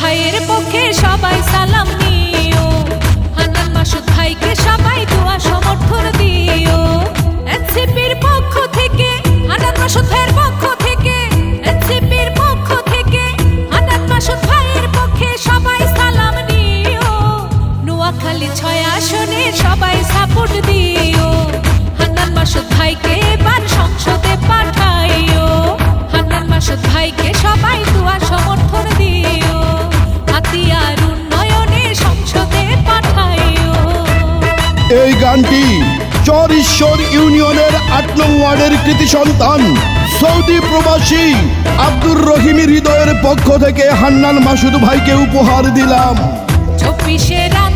ভাইয়ের পক্ষে সবাই সালাম নিও। হানান মাসুদ ভাইকে সবাই দোয়া সমর্থন দিও। পক্ষ থেকে, হানান মাসুদ ভাইয়ের পক্ষ থেকে পক্ষ থেকে, হানান মাসুদ ভাইয়ের পক্ষে সবাই সালাম নিও। নোয়াখালী ছয় আসনে সবাই সাপোর্ট দিও। হানান মাসুদ ভাইকে এবার সংসদে পাঠাইও। হানান মাসুদ ভাইকে সবাই দোয়া সমর্থন এই গানটি চরিশ্বর ইউনিয়নের আট নং ওয়ার্ডের কৃতি সন্তান, সৌদি প্রবাসী আব্দুর রহিম হৃদয়ের পক্ষ থেকে হান্নান মাসুদ ভাইকে উপহার দিলাম। চব্বিশে রান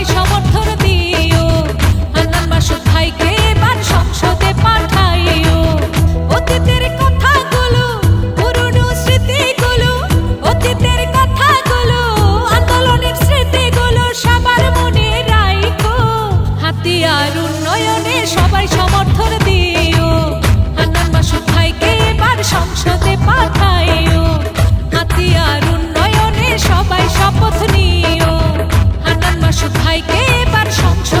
সবাই সমর্থন ভাইকে এবার সংসার